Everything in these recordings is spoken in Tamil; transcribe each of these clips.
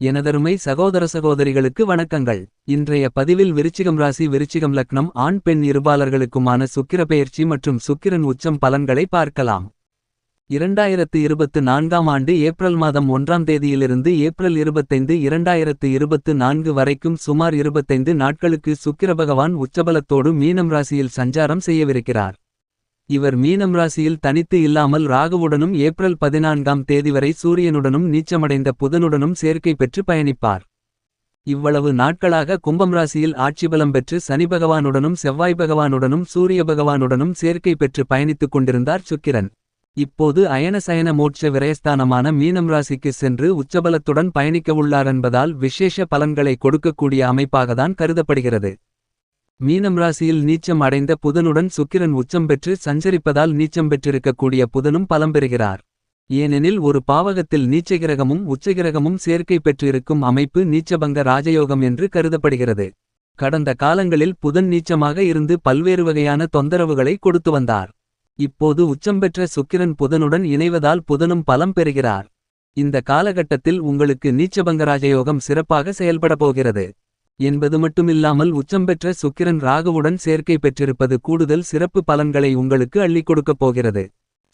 எனதருமை சகோதர சகோதரிகளுக்கு வணக்கங்கள். இன்றைய பதிவில் விருச்சிகம் ராசி விருச்சிகம் லக்னம் ஆண் பெண் இருபாளர்களுக்குமான சுக்கிர பெயர்ச்சி மற்றும் சுக்கிரன் உச்சம் பலன்களை பார்க்கலாம். இரண்டாயிரத்து இருபத்து நான்காம் ஆண்டு ஏப்ரல் மாதம் ஒன்றாம் தேதியிலிருந்து ஏப்ரல் இருபத்தைந்து இரண்டாயிரத்து இருபத்து நான்கு வரைக்கும் சுமார் இருபத்தைந்து நாட்களுக்கு சுக்கிர பகவான் உச்சபலத்தோடு மீனம் ராசியில் சஞ்சாரம் செய்யவிருக்கிறார். இவர் மீனம் ராசியில் தனித்து இல்லாமல் ராகுவுடனும் ஏப்ரல் பதினான்காம் தேதி வரை சூரியனுடனும் நீச்சமடைந்த புதனுடனும் சேர்க்கை பெற்று பயணிப்பார். இவ்வளவு நாட்களாக கும்பம் ராசியில் ஆட்சிபலம் பெற்று சனி பகவானுடனும் செவ்வாய் பகவானுடனும் சூரிய பகவானுடனும் சேர்க்கை பெற்று பயணித்துக் கொண்டிருந்தார் சுக்கிரன். இப்போது அயன சயன மோட்ச விரயஸ்தானமான மீனம் ராசிக்கு சென்று உச்சபலத்துடன் பயணிக்கவுள்ளார் என்பதால் விசேஷ பலன்களை கொடுக்கக்கூடிய அமைப்பாகத்தான் கருதப்படுகிறது. மீனம் ராசியில் நீச்சம் அடைந்த புதனுடன் சுக்கிரன் உச்சம் பெற்று சஞ்சரிப்பதால் நீச்சம் பெற்றிருக்கக்கூடிய புதனும் பலம் பெறுகிறார். ஏனெனில் ஒரு பாவகத்தில் நீச்சகிரகமும் உச்சகிரகமும் சேர்க்கை பெற்றிருக்கும் அமைப்பு நீச்சபங்க ராஜயோகம் என்று கருதப்படுகிறது. கடந்த காலங்களில் புதன் நீச்சமாக இருந்து பல்வேறு வகையான தொந்தரவுகளை கொடுத்து வந்தார். இப்போது உச்சம் பெற்ற சுக்கிரன் புதனுடன் இணைவதால் புதனும் பலம் பெறுகிறார். இந்த காலகட்டத்தில் உங்களுக்கு நீச்சபங்க ராஜயோகம் சிறப்பாக செயல்பட போகிறது. என்பது மட்டுமில்லாமல் உச்சம் பெற்ற சுக்கிரன் ராகுவுடன் சேர்க்கை பெற்றிருப்பது கூடுதல் சிறப்பு பலன்களை உங்களுக்கு அள்ளிக் கொடுக்கப் போகிறது.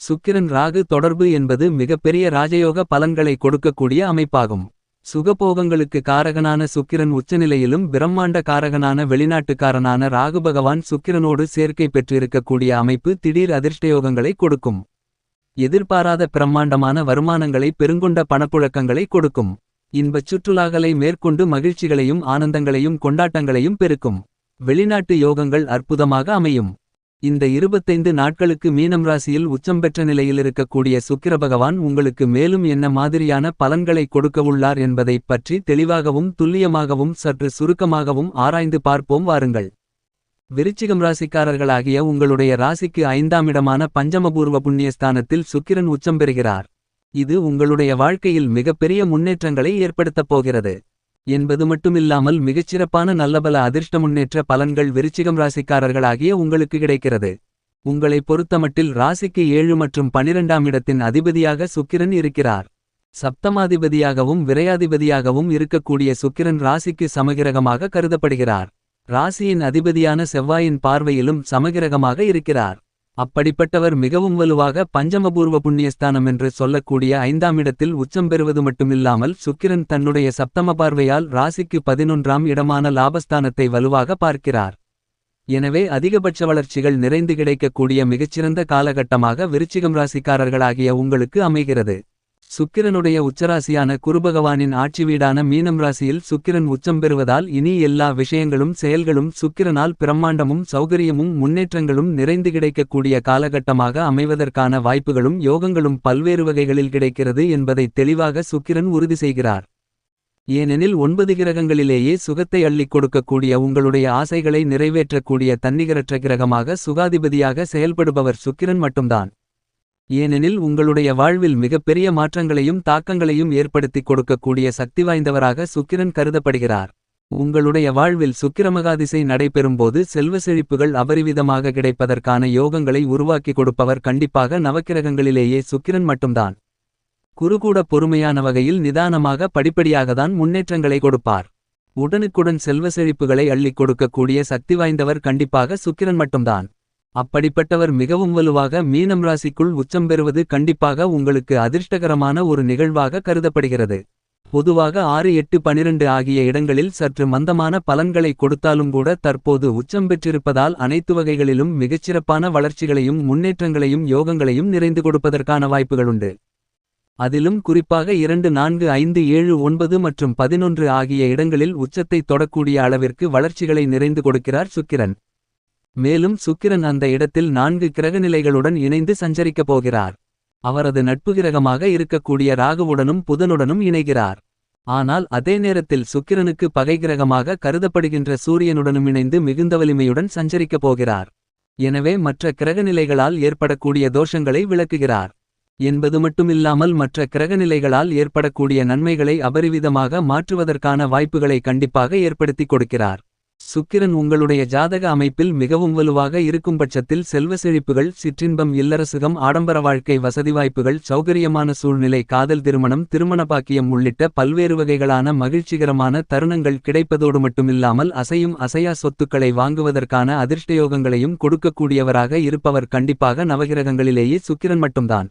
சுக்கிரன் ராகு தொடர்பு என்பது மிகப்பெரிய ராஜயோக பலன்களை கொடுக்கக்கூடிய அமைப்பாகும். சுகபோகங்களுக்கு காரகனான சுக்கிரன் உச்சநிலையிலும் பிரம்மாண்ட காரகனான வெளிநாட்டுக்காரனான ராகு பகவான் சுக்கிரனோடு சேர்க்கை பெற்றிருக்கக்கூடிய அமைப்பு திடீர் அதிர்ஷ்டயோகங்களை கொடுக்கும். எதிர்பாராத பிரம்மாண்டமான வருமானங்களை பெருங்கொண்ட பணப்புழக்கங்களை கொடுக்கும். இன்பச் சுற்றுலாக்களை மேற்கொண்டு மகிழ்ச்சிகளையும் ஆனந்தங்களையும் கொண்டாட்டங்களையும் பெருக்கும். வெளிநாட்டு யோகங்கள் அற்புதமாக அமையும். இந்த இருபத்தைந்து நாட்களுக்கு மீனம் ராசியில் உச்சம் பெற்ற நிலையில் இருக்கக்கூடிய சுக்கிர பகவான் உங்களுக்கு மேலும் என்ன மாதிரியான பலன்களை கொடுக்கவுள்ளார் என்பதைப் பற்றி தெளிவாகவும் துல்லியமாகவும் சற்று சுருக்கமாகவும் ஆராய்ந்து பார்ப்போம் வாருங்கள். விருச்சிகம் ராசிக்காரர்களாகிய உங்களுடைய ராசிக்கு ஐந்தாம் இடமான பஞ்சமபூர்வ புண்ணியஸ்தானத்தில் சுக்கிரன் உச்சம் பெறுகிறார். இது உங்களுடைய வாழ்க்கையில் மிகப்பெரிய முன்னேற்றங்களை ஏற்படுத்தப் போகிறது. என்பது மட்டுமில்லாமல் மிகச்சிறப்பான நல்லபல அதிர்ஷ்ட முன்னேற்ற பலன்கள் விருச்சிகம் ராசிக்காரர்களாகிய உங்களுக்கு கிடைக்கிறது. உங்களை பொறுத்தமட்டில் ராசிக்கு ஏழு மற்றும் பனிரெண்டாம் இடத்தின் அதிபதியாக சுக்கிரன் இருக்கிறார். சப்தமாதிபதியாகவும் விரையாதிபதியாகவும் இருக்கக்கூடிய சுக்கிரன் ராசிக்கு சமகிரகமாக கருதப்படுகிறார். ராசியின் அதிபதியான செவ்வாயின் பார்வையிலும் சமகிரகமாக இருக்கிறார். அப்படிப்பட்டவர் மிகவும் வலுவாக பஞ்சமபூர்வ புண்ணியஸ்தானம் என்று சொல்லக்கூடிய ஐந்தாம் இடத்தில் உச்சம் பெறுவது மட்டுமில்லாமல் சுக்கிரன் தன்னுடைய சப்தம பார்வையால் ராசிக்கு பதினொன்றாம் இடமான லாபஸ்தானத்தை வலுவாக பார்க்கிறார். எனவே அதிகபட்ச வளர்ச்சிகள் நிறைந்து கிடைக்கக்கூடிய மிகச்சிறந்த காலகட்டமாக விருச்சிகம் ராசிக்காரர்களாகிய உங்களுக்கு அமைகிறது. சுக்கிரனுடைய உச்சராசியான குருபகவானின் ஆட்சி வீடான மீனம் ராசியில் சுக்கிரன் உச்சம் பெறுவதால் இனி எல்லா விஷயங்களும் செயல்களும் சுக்கிரனால் பிரம்மாண்டமும் சௌகரியமும் முன்னேற்றங்களும் நிறைந்து கிடைக்கக்கூடிய காலகட்டமாக அமைவதற்கான வாய்ப்புகளும் யோகங்களும் பல்வேறு வகைகளில் கிடைக்கிறது என்பதை தெளிவாக சுக்கிரன் உறுதி செய்கிறார். ஏனெனில் ஒன்பது கிரகங்களிலேயே சுகத்தை அள்ளிக் கொடுக்கக்கூடிய உங்களுடைய ஆசைகளை நிறைவேற்றக்கூடிய தன்னிகரற்ற கிரகமாக சுகாதிபதியாக செயல்படுபவர் சுக்கிரன் மட்டும்தான். ஏனெனில் உங்களுடைய வாழ்வில் மிகப்பெரிய மாற்றங்களையும் தாக்கங்களையும் ஏற்படுத்திக் கொடுக்கக்கூடிய சக்தி வாய்ந்தவராக சுக்கிரன் கருதப்படுகிறார். உங்களுடைய வாழ்வில் சுக்கிரமகாதிசை நடைபெறும்போது செல்வ செழிப்புகள் அபரிவிதமாக கிடைப்பதற்கான யோகங்களை உருவாக்கி கொடுப்பவர் கண்டிப்பாக நவக்கிரகங்களிலேயே சுக்கிரன் மட்டும்தான். குறுகூட பொறுமையான வகையில் நிதானமாக படிப்படியாகத்தான் முன்னேற்றங்களை கொடுப்பார். உடனுக்குடன் செல்வ செழிப்புகளை அள்ளிக் கொடுக்கக்கூடிய சக்தி வாய்ந்தவர் கண்டிப்பாக சுக்கிரன் மட்டும்தான். அப்படிப்பட்டவர் மிகவும் வலுவாக மீனம் ராசிக்குள் உச்சம் பெறுவது கண்டிப்பாக உங்களுக்கு அதிர்ஷ்டகரமான ஒரு நிகழ்வாக கருதப்படுகிறது. பொதுவாக ஆறு எட்டு பனிரெண்டு ஆகிய இடங்களில் சற்று மந்தமான பலன்களை கொடுத்தாலும் கூட தற்போது உச்சம் பெற்றிருப்பதால் அனைத்து வகைகளிலும் மிகச்சிறப்பான வளர்ச்சிகளையும் முன்னேற்றங்களையும் யோகங்களையும் நிறைந்து கொடுப்பதற்கான வாய்ப்புகளுண்டு. அதிலும் குறிப்பாக இரண்டு நான்கு ஐந்து ஏழு ஒன்பது மற்றும் பதினொன்று ஆகிய இடங்களில் உச்சத்தை தொடக்கூடிய அளவிற்கு வளர்ச்சிகளை நிறைந்து கொடுக்கிறார் சுக்கிரன். மேலும் சுக்கிரன் அந்த இடத்தில் நான்கு கிரகநிலைகளுடன் இணைந்து சஞ்சரிக்கப் போகிறார். அவரது நட்பு கிரகமாக இருக்கக்கூடிய ராகுவுடனும் புதனுடனும் இணைகிறார். ஆனால் அதே நேரத்தில் சுக்கிரனுக்கு பகை கிரகமாக கருதப்படுகின்ற சூரியனுடனும் இணைந்து மிகுந்த வலிமையுடன் சஞ்சரிக்கப் போகிறார். எனவே மற்ற கிரகநிலைகளால் ஏற்படக்கூடிய தோஷங்களை விளக்குகிறார். என்பது மட்டுமில்லாமல் மற்ற கிரகநிலைகளால் ஏற்படக்கூடிய நன்மைகளை அபரிவிதமாக மாற்றுவதற்கான வாய்ப்புகளை கண்டிப்பாக ஏற்படுத்திக் கொடுக்கிறார். சுக்கிரன் உங்களுடைய ஜாதக அமைப்பில் மிகவும் வலுவாக இருக்கும் பட்சத்தில் செல்வ செழிப்புகள் சிற்றின்பம் இல்லரசுகம் ஆடம்பர வாழ்க்கை வசதி வாய்ப்புகள் சௌகரியமான சூழ்நிலை காதல் திருமணம் திருமண பாக்கியம் உள்ளிட்ட பல்வேறு வகைகளான மகிழ்ச்சிகரமான தருணங்கள் கிடைப்பதோடு மட்டுமில்லாமல் அசையும் அசையா சொத்துக்களை வாங்குவதற்கான அதிர்ஷ்டயோகங்களையும் கொடுக்கக்கூடியவராக இருப்பவர் கண்டிப்பாக நவகிரகங்களிலேயே சுக்கிரன் மட்டும்தான்.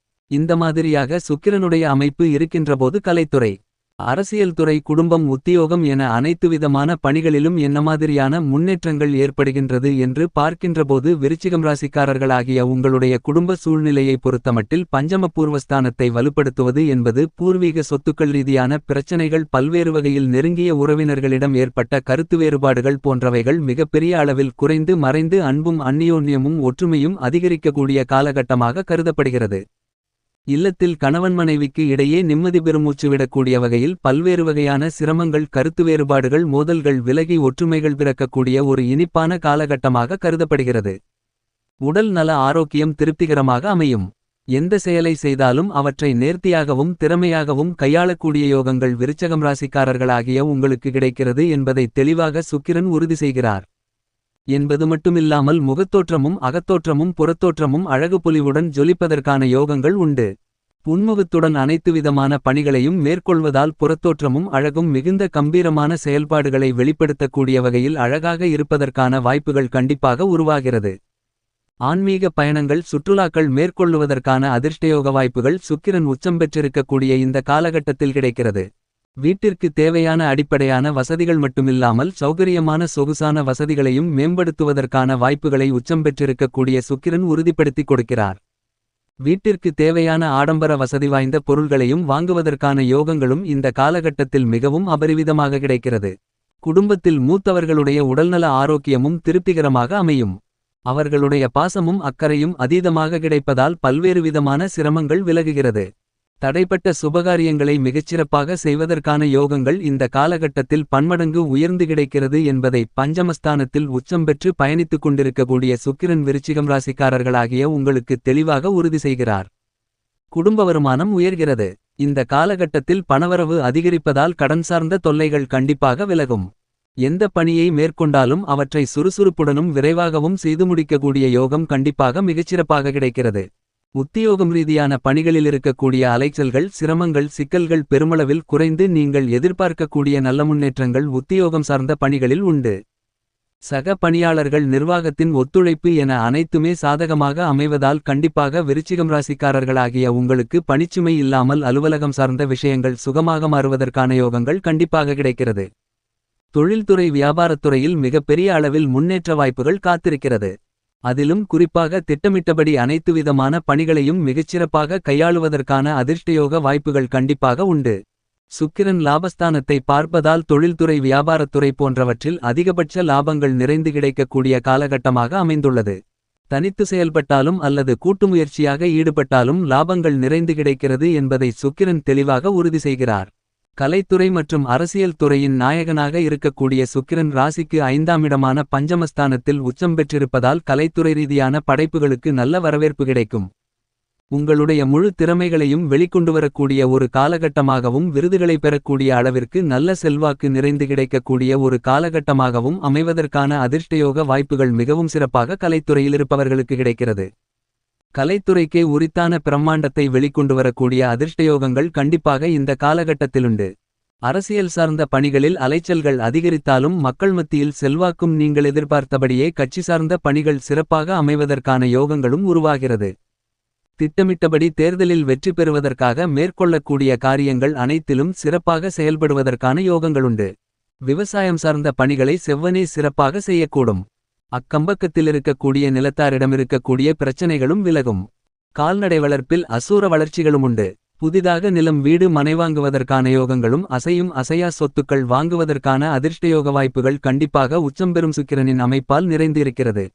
இந்த மாதிரியாக சுக்கிரனுடைய அமைப்பு இருக்கின்றபோது கலைத்துறை அரசியல் துறை குடும்பம் உத்தியோகம் என அனைத்து விதமான பணிகளிலும் என்ன மாதிரியான முன்னேற்றங்கள் ஏற்படுகின்றது என்று பார்க்கின்றபோது விருச்சிகம் ராசிக்காரர்களாகிய உங்களுடைய குடும்ப சூழ்நிலையை பொறுத்தமட்டில் பஞ்சமபூர்வஸ்தானத்தை வலுப்படுத்துவது என்பது பூர்வீக சொத்துக்கள் ரீதியான பிரச்சனைகள் பல்வேறு வகையில் நெருங்கிய உறவினர்களிடம் ஏற்பட்ட கருத்து வேறுபாடுகள் போன்றவைகள் மிகப்பெரிய அளவில் குறைந்து மறைந்து அன்பும் அந்நியோன்யமும் ஒற்றுமையும் அதிகரிக்கக்கூடிய காலகட்டமாக கருதப்படுகிறது. இல்லத்தில் கணவன் மனைவிக்கு இடையே நிம்மதி பெருமூச்சு விடக்கூடிய வகையில் பல்வேறு வகையான சிரமங்கள் கருத்து வேறுபாடுகள் மோதல்கள் விலகி ஒற்றுமைகள் பிறக்கக்கூடிய ஒரு இனிப்பான காலகட்டமாக கருதப்படுகிறது. உடல் நல ஆரோக்கியம் திருப்திகரமாக அமையும். எந்த செயலை செய்தாலும் அவற்றை நேர்த்தியாகவும் திறமையாகவும் கையாளக்கூடிய யோகங்கள் விருச்சகம் ராசிக்காரர்களாகிய உங்களுக்கு கிடைக்கிறது என்பதை தெளிவாக சுக்கிரன் உறுதி செய்கிறார். என்பது மட்டுமில்லாமல் முகத்தோற்றமும் அகத்தோற்றமும் புறத்தோற்றமும் அழகு பொலிவுடன் ஜொலிப்பதற்கான யோகங்கள் உண்டு. புன்முகத்துடன் அனைத்து விதமான பணிகளையும் மேற்கொள்வதால் புறத்தோற்றமும் அழகும் மிகுந்த கம்பீரமான செயல்பாடுகளை வெளிப்படுத்தக்கூடிய வகையில் அழகாக இருப்பதற்கான வாய்ப்புகள் கண்டிப்பாக உருவாகிறது. ஆன்மீக பயணங்கள் சுற்றுலாக்கள் மேற்கொள்ளுவதற்கான அதிர்ஷ்டயோக வாய்ப்புகள் சுக்கிரன் உச்சம் பெற்றிருக்கக்கூடிய இந்த காலகட்டத்தில் கிடைக்கிறது. வீட்டிற்கு தேவையான அடிப்படையான வசதிகள் மட்டுமில்லாமல் சௌகரியமான சொகுசான வசதிகளையும் மேம்படுத்துவதற்கான வாய்ப்புகளை உச்சம் பெற்றிருக்கக்கூடிய சுக்கிரன் உறுதிப்படுத்திக் கொடுக்கிறார். வீட்டிற்கு தேவையான ஆடம்பர வசதி வாய்ந்த பொருள்களையும் வாங்குவதற்கான யோகங்களும் இந்த காலகட்டத்தில் மிகவும் அபரிவிதமாக கிடைக்கிறது. குடும்பத்தில் மூத்தவர்களுடைய உடல்நல ஆரோக்கியமும் திருப்திகரமாக அமையும். அவர்களுடைய பாசமும் அக்கறையும் அதீதமாக கிடைப்பதால் பல்வேறு விதமான சிரமங்கள் விலகுகிறது. தடைப்பட்ட சுபகாரியங்களை மிகச்சிறப்பாக செய்வதற்கான யோகங்கள் இந்த காலகட்டத்தில் பன்மடங்கு உயர்ந்து கிடைக்கிறது என்பதை பஞ்சமஸ்தானத்தில் உச்சம் பெற்று பயணித்துக் கொண்டிருக்கக்கூடிய சுக்கிரன் விருச்சிகம் ராசிக்காரர்களாகிய உங்களுக்கு தெளிவாக உறுதி செய்கிறார். குடும்ப வருமானம் உயர்கிறது. இந்த காலகட்டத்தில் பணவரவு அதிகரிப்பதால் கடன் சார்ந்த தொல்லைகள் கண்டிப்பாக விலகும். எந்த பணியை மேற்கொண்டாலும் அவற்றை சுறுசுறுப்புடனும் விரைவாகவும் செய்து முடிக்கக்கூடிய யோகம் கண்டிப்பாக மிகச்சிறப்பாக கிடைக்கிறது. உத்தியோகம் ரீதியான பணிகளில் இருக்கக்கூடிய அலைச்சல்கள் சிரமங்கள் சிக்கல்கள் பெருமளவில் குறைந்து நீங்கள் எதிர்பார்க்கக்கூடிய நல்ல முன்னேற்றங்கள் உத்தியோகம் சார்ந்த பணிகளில் உண்டு. சக பணியாளர்கள் நிர்வாகத்தின் ஒத்துழைப்பு என அனைத்துமே சாதகமாக அமைவதால் கண்டிப்பாக விருச்சிகம் ராசிக்காரர்களாகிய உங்களுக்கு பணிச்சுமை இல்லாமல் அலுவலகம் சார்ந்த விஷயங்கள் சுகமாக மாறுவதற்கான யோகங்கள் கண்டிப்பாக கிடைக்கிறது. தொழில்துறை வியாபாரத்துறையில் மிகப்பெரிய அளவில் முன்னேற்ற வாய்ப்புகள் காத்திருக்கிறது. அதிலும் குறிப்பாக திட்டமிட்டபடி அனைத்து விதமான பணிகளையும் மிகச்சிறப்பாக கையாளுவதற்கான அதிர்ஷ்டயோக வாய்ப்புகள் கண்டிப்பாக உண்டு. சுக்கிரன் லாபஸ்தானத்தை பார்ப்பதால் தொழில்துறை வியாபாரத்துறை போன்றவற்றில் அதிகபட்ச லாபங்கள் நிறைந்து கிடைக்கக்கூடிய காலகட்டமாக அமைந்துள்ளது. தனித்து செயல்பட்டாலும் அல்லது கூட்டுமுயற்சியாக ஈடுபட்டாலும் லாபங்கள் நிறைந்து கிடைக்கிறது என்பதை சுக்கிரன் தெளிவாக உறுதி செய்கிறார். கலைத்துறை மற்றும் அரசியல் துறையின் நாயகனாக இருக்கக்கூடிய சுக்கிரன் ராசிக்கு ஐந்தாம் இடமான பஞ்சமஸ்தானத்தில் உச்சம் பெற்றிருப்பதால் கலைத்துறை ரீதியான படைப்புகளுக்கு நல்ல வரவேற்பு கிடைக்கும். உங்களுடைய முழு திறமைகளையும் வெளிக்கொண்டுவரக்கூடிய ஒரு காலகட்டமாகவும் விருதுகளை பெறக்கூடிய அளவிற்கு நல்ல செல்வாக்கு நிறைந்து கிடைக்கக்கூடிய ஒரு காலகட்டமாகவும் அமைவதற்கான அதிர்ஷ்டயோக வாய்ப்புகள் மிகவும் சிறப்பாக கலைத்துறையில் இருப்பவர்களுக்கு கிடைக்கிறது. கலைத்துறைக்கே உரித்தான பிரம்மாண்டத்தை வெளிக்கொண்டு வரக்கூடிய அதிர்ஷ்டயோகங்கள் கண்டிப்பாக இந்த காலகட்டத்திலுண்டு. அரசியல் சார்ந்த பணிகளில் அலைச்சல்கள் அதிகரித்தாலும் மக்கள் மத்தியில் செல்வாக்கும் நீங்கள் எதிர்பார்த்தபடியே கட்சி சார்ந்த பணிகள் சிறப்பாக அமைவதற்கான யோகங்களும் உருவாகிறது. திட்டமிட்டபடி தேர்தலில் வெற்றி பெறுவதற்காக மேற்கொள்ளக்கூடிய காரியங்கள் அனைத்திலும் சிறப்பாக செயல்படுவதற்கான யோகங்களுண்டு. விவசாயம் சார்ந்த பணிகளை செவ்வனே சிறப்பாக செய்யக்கூடும். அக்கம்பக்கத்தில் இருக்கக்கூடிய நிலத்தாரிடம் இருக்கக்கூடிய பிரச்சனைகளும் விலகும். கால்நடை வளர்ப்பில் அசூர வளர்ச்சிகளும் உண்டு. புதிதாக நிலம் வீடு மனை வாங்குவதற்கான யோகங்களும் அசையும் அசையா சொத்துக்கள் வாங்குவதற்கான அதிர்ஷ்டயோக வாய்ப்புகள் கண்டிப்பாக உச்சம் பெறும் சுக்கிரனின் அமைப்பால் நிறைந்து இருக்கிறது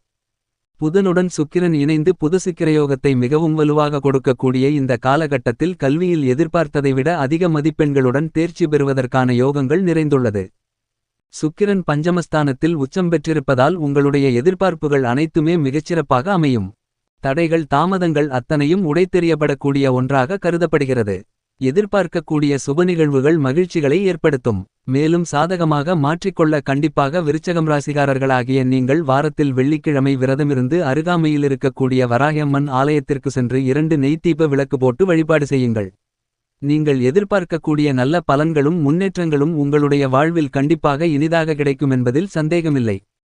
புதனுடன் சுக்கிரன் இணைந்து புது சுக்கிரயோகத்தை மிகவும் வலுவாக கொடுக்கக்கூடிய இந்த காலகட்டத்தில் கல்வியில் எதிர்பார்த்ததை விட அதிக மதிப்பெண்களுடன் தேர்ச்சி பெறுவதற்கான யோகங்கள் நிறைந்துள்ளது. சுக்கிரன் பஞ்சமஸ்தானத்தில் உச்சம் பெற்றிருப்பதால் உங்களுடைய எதிர்பார்ப்புகள் அனைத்துமே மிகச்சிறப்பாக அமையும். தடைகள் தாமதங்கள் அத்தனையும் உடைத்தெறியப்படக்கூடிய ஒன்றாக கருதப்படுகிறது. எதிர்பார்க்கக்கூடிய சுப நிகழ்வுகள் மகிழ்ச்சிகளை ஏற்படுத்தும். மேலும் சாதகமாக மாற்றிக்கொள்ள கண்டிப்பாக விருச்சகம் ராசிகாரர்களாகிய நீங்கள் வாரத்தில் வெள்ளிக்கிழமை விரதமிருந்து அருகாமையில் இருக்கக்கூடிய வராயம்மன் ஆலயத்திற்கு சென்று இரண்டு நெய்த்தீப விளக்கு போட்டு வழிபாடு செய்யுங்கள். நீங்கள் எதிர்பார்க்கக்கூடிய நல்ல பலன்களும் முன்னேற்றங்களும் உங்களுடைய வாழ்வில் கண்டிப்பாக இனிதாக கிடைக்கும் என்பதில் சந்தேகமில்லை.